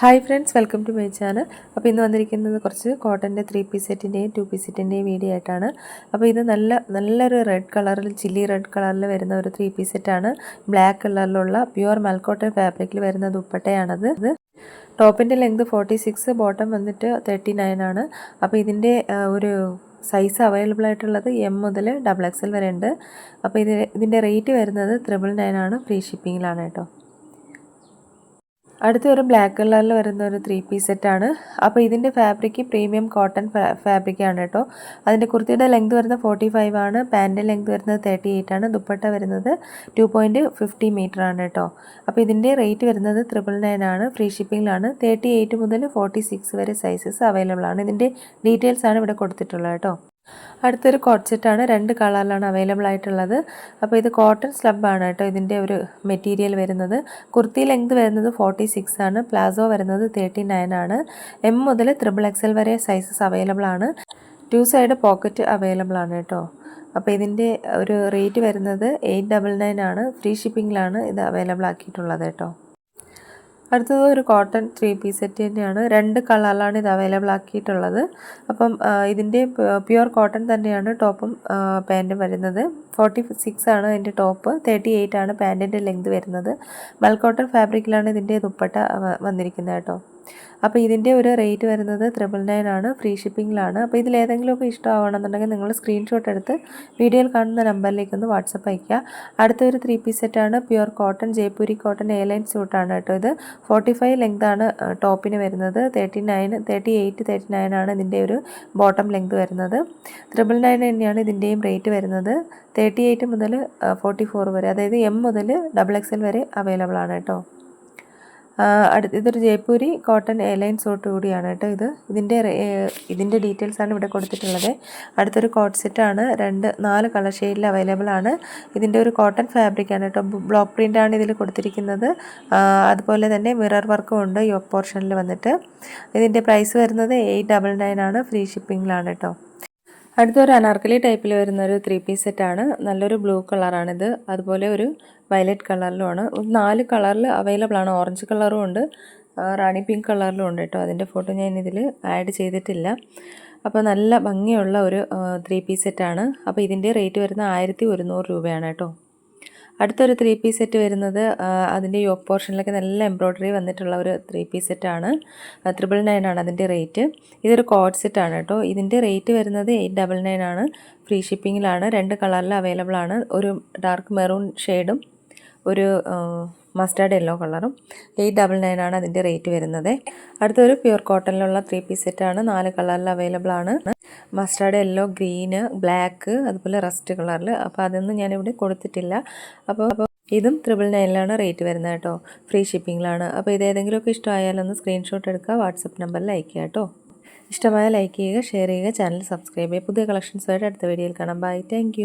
Hi friends welcome to my channel അപ്പോൾ ഇന്ന് വന്നിരിക്കുന്നത് കുറച്ച് കോട്ടന്റെ ത്രീ പീസ് സെറ്റിന്റെയും ടു പീസ് സെറ്റിന്റെയും വീഡിയോ ആയിട്ടാണ്. അപ്പോൾ ഇത് നല്ല നല്ലൊരു റെഡ് കളറിൽ ചില്ലി റെഡ് കളറിൽ വരുന്ന ഒരു ത്രീ പീസ് സെറ്റാണ് ബ്ലാക്ക് കളറിലുള്ള പ്യുവർ മൽക്കോട്ടൺ ഫാബ്രിക്കിൽ വരുന്ന ദുപ്പട്ടയാണത്. ഇത് ടോപ്പിന്റെ ലെങ്ത് ഫോർട്ടി സിക്സ് ബോട്ടം വന്നിട്ട് തേർട്ടി നയൻ ആണ്. അപ്പോൾ ഇതിന്റെ ഒരു സൈസ് അവൈലബിൾ ആയിട്ടുള്ളത് എം മുതൽ ഡബിൾ എക്സൽ വരെ ഉണ്ട്. അപ്പോൾ ഇത് ഇതിന്റെ റേറ്റ് വരുന്നത് ത്രിബിൾ നയൻ ആണ് ഫ്രീ ഷിപ്പിങ്ങിലാണ് കേട്ടോ. അടുത്ത ഒരു ബ്ലാക്ക് കളറിൽ വരുന്ന ഒരു ത്രീ പീസ് സെറ്റാണ് അപ്പോൾ ഇതിന്റെ ഫാബ്രിക് പ്രീമിയം കോട്ടൺ ഫാബ്രിക് ആണ് കേട്ടോ അതിന്റെ കുർത്തിയുടെ ലെങ്ത് വരുന്നത് ഫോർട്ടി ഫൈവ് ആണ്. പാന്റിന്റെ ലെങ്ത് വരുന്നത് തേർട്ടി എയ്റ്റ് ആണ്. ദുപ്പട്ട വരുന്നത് ടു പോയിന്റ് ഫിഫ്റ്റി മീറ്റർ ആണ് കേട്ടോ അപ്പോൾ ഇതിന്റെ റേറ്റ് വരുന്നത് ത്രിപ്പിൾ നയൻ ആണ്. ഫ്രീ ഷിപ്പിങ്ങിലാണ് തേർട്ടി എയ്റ്റ് മുതൽ ഫോർട്ടി സിക്സ് വരെ സൈസസ് അവൈലബിൾ ആണ്. ഇതിന്റെ ഡീറ്റെയിൽസ് ആണ് ഇവിടെ കൊടുത്തിട്ടുള്ളത് കേട്ടോ അടുത്തൊരു കോട്ട് രണ്ട് കളറിലാണ് അവൈലബിൾ ആയിട്ടുള്ളത്. അപ്പോൾ ഇത് കോട്ടൺ സ്ലബാണ് കേട്ടോ ഇതിന്റെ ഒരു മെറ്റീരിയൽ വരുന്നത്. കുർത്തി ലെങ്ത് വരുന്നത് ഫോർട്ടി സിക്സ് ആണ്. പ്ലാസോ വരുന്നത് തേർട്ടി നയൻ ആണ്. എം മുതൽ ത്രിബിൾ എക്സൽ വരെ സൈസസ് അവൈലബിൾ ആണ്. ടു സൈഡ് പോക്കറ്റ് അവൈലബിൾ ആണ് കേട്ടോ. അപ്പോൾ ഇതിന്റെ ഒരു റേറ്റ് വരുന്നത് എയ്റ്റ് ഡബിൾ നയൻ ആണ്. ഫ്രീ ഷിപ്പിങ്ങിലാണ് ഇത് അവൈലബിൾ ആക്കിയിട്ടുള്ളത് കേട്ടോ. അടുത്തത് ഒരു കോട്ടൺ ത്രീ പീസ് സെറ്റ് തന്നെയാണ്. രണ്ട് കളറിലാണ് ഇത് അവൈലബിൾ ആക്കിയിട്ടുള്ളത്. അപ്പം ഇതിന്റെ പ്യുവർ കോട്ടൺ തന്നെയാണ് ടോപ്പും പാന്റും വരുന്നത്. ഫോർട്ടി സിക്സ് ആണ് ഇതിന്റെ ടോപ്പ് തേർട്ടി എയ്റ്റ് ആണ് പാന്റിന്റെ ലെങ്ത് വരുന്നത്. മൽ കോട്ടൺ ഫാബ്രിക്കിലാണ് ഇതിന്റെ ദുപ്പട്ട വന്നിരിക്കുന്നത് കേട്ടോ. അപ്പോൾ ഇതിന്റെ ഒരു റേറ്റ് വരുന്നത് ത്രിബിൾ നയൻ ആണ് ഫ്രീ ഷിപ്പിങ്ങിലാണ് അപ്പോൾ ഇതിൽ ഏതെങ്കിലുമൊക്കെ ഇഷ്ടമാവണമെന്നുണ്ടെങ്കിൽ നിങ്ങൾ സ്ക്രീൻഷോട്ട് എടുത്ത് വീഡിയോയിൽ കാണുന്ന നമ്പറിലേക്ക് ഒന്ന് വാട്സപ്പ് അയയ്ക്കുക. അടുത്തൊരു ത്രീ പീസ് സെറ്റാണ് pure cotton Jaipuri cotton airline സ്യൂട്ടാണ് കേട്ടോ ഇത്. ഫോർട്ടി ഫൈവ് ആണ് ടോപ്പിന് വരുന്നത്. Thirty nine thirty eight thirty nine ആണ് ഇതിന്റെ ഒരു ബോട്ടം ലെങ്ത് വരുന്നത്. ത്രിബിൾ നയൻ തന്നെയാണ് ഇതിന്റെയും റേറ്റ് വരുന്നത്. തേർട്ടി എയ്റ്റ് മുതൽ ഫോർട്ടി ഫോർ വരെ അതായത് എം മുതൽ ഡബിൾ എക്സ് എൽ വരെ അവൈലബിൾ ആണ് കേട്ടോ. അടുത്ത ഇതൊരു ജയ്പൂരി കോട്ടൺ എയർലൈൻ സോട്ട് കൂടിയാണ് കേട്ടോ ഇത്. ഇതിന്റെ ഇതിന്റെ ഡീറ്റെയിൽസ് ആണ് ഇവിടെ കൊടുത്തിട്ടുള്ളത്. അടുത്തൊരു കോട്ട് സെറ്റാണ് രണ്ട് നാല് കളർ ഷെയ്ഡിൽ അവൈലബിൾ ആണ്. ഇതിന്റെ ഒരു കോട്ടൺ ഫാബ്രിക് ആണ് കേട്ടോ. ബ്ലോക്ക് പ്രിന്റ് ആണ് ഇതിൽ കൊടുത്തിരിക്കുന്നത്. അതുപോലെ തന്നെ മിറർ വർക്കും ഉണ്ട് യോക്ക് പോർഷനിൽ വന്നിട്ട്. ഇതിന്റെ പ്രൈസ് വരുന്നത് എയ്റ്റ് ഡബിൾ നയൻ ആണ്. ഫ്രീ ഷിപ്പിങ്ങിലാണ് കേട്ടോ. അടുത്തൊരു അനാർക്കലി ടൈപ്പിൽ വരുന്ന ഒരു ത്രീ പീസ് സെറ്റാണ്. നല്ലൊരു ബ്ലൂ കളറാണിത്. അതുപോലെ ഒരു വയലറ്റ് കളറിലുമാണ്. നാല് കളറിൽ അവൈലബിൾ ആണ്. ഓറഞ്ച് കളറും ഉണ്ട്. റാണി പിങ്ക് കളറിലും ഉണ്ട് കേട്ടോ. അതിന്റെ ഫോട്ടോ ഞാൻ ഇതിൽ ആഡ് ചെയ്തിട്ടില്ല. അപ്പോൾ നല്ല ഭംഗിയുള്ള ഒരു ത്രീ പീസ് സെറ്റാണ്. അപ്പോൾ ഇതിന്റെ റേറ്റ് വരുന്നത് ആയിരത്തി ഒരുന്നൂറ് രൂപയാണ് കേട്ടോ. അടുത്തൊരു ത്രീ പീസ് സെറ്റ് വരുന്നത് അതിന്റെ യോക്ക് പോർഷനിലൊക്കെ നല്ല എംബ്രോയ്ഡറി വന്നിട്ടുള്ള ഒരു ത്രീ പീസ് സെറ്റാണ് ത്രിബിൾ നയൻ ആണ് അതിന്റെ റേറ്റ് ഇതൊരു കോഡ് സെറ്റാണ് കേട്ടോ. ഇതിന്റെ റേറ്റ് വരുന്നത് എയ്റ്റ് ഡബിൾ നയൻ ആണ്. ഫ്രീ ഷിപ്പിങ്ങിലാണ് രണ്ട് കളറിൽ അവൈലബിൾ ആണ്. ഒരു ഡാർക്ക് മെറൂൺ ഷെയ്ഡും ഒരു മസ്റ്റാർഡ് യെല്ലോ കളറും എയ്റ്റ് ഡബിൾ നയൻ ആണ് അതിന്റെ റേറ്റ് വരുന്നത്. അടുത്തൊരു പ്യുർ കോട്ടണിലുള്ള ത്രീ പീസ് സെറ്റാണ് നാല് കളറിൽ അവൈലബിൾ ആണ്. മസ്റ്റാർഡ് യെല്ലോ ഗ്രീന് ബ്ലാക്ക് അതുപോലെ റസ്റ്റ് കളറിൽ അപ്പോൾ അതൊന്നും ഞാനിവിടെ കൊടുത്തിട്ടില്ല. അപ്പോൾ ഇതും ത്രിബിൾ നയനിലാണ് റേറ്റ് വരുന്നത് കേട്ടോ. ഫ്രീ ഷിപ്പിങ്ങിലാണ് അപ്പോൾ ഇത് ഏതെങ്കിലുമൊക്കെ ഇഷ്ടമായാലൊന്ന് സ്ക്രീൻഷോട്ട് എടുക്കുക വാട്സപ്പ് നമ്പറിൽ അയക്കുക കേട്ടോ. ഇഷ്ടമായ ലൈക്ക് ചെയ്യുക ഷെയർ ചെയ്യുക ചാനൽ സബ്സ്ക്രൈബ് ചെയ്യുക. പുതിയ കളക്ഷൻസുമായിട്ട് അടുത്ത വീഡിയോയിൽ കാണാം. Bye thank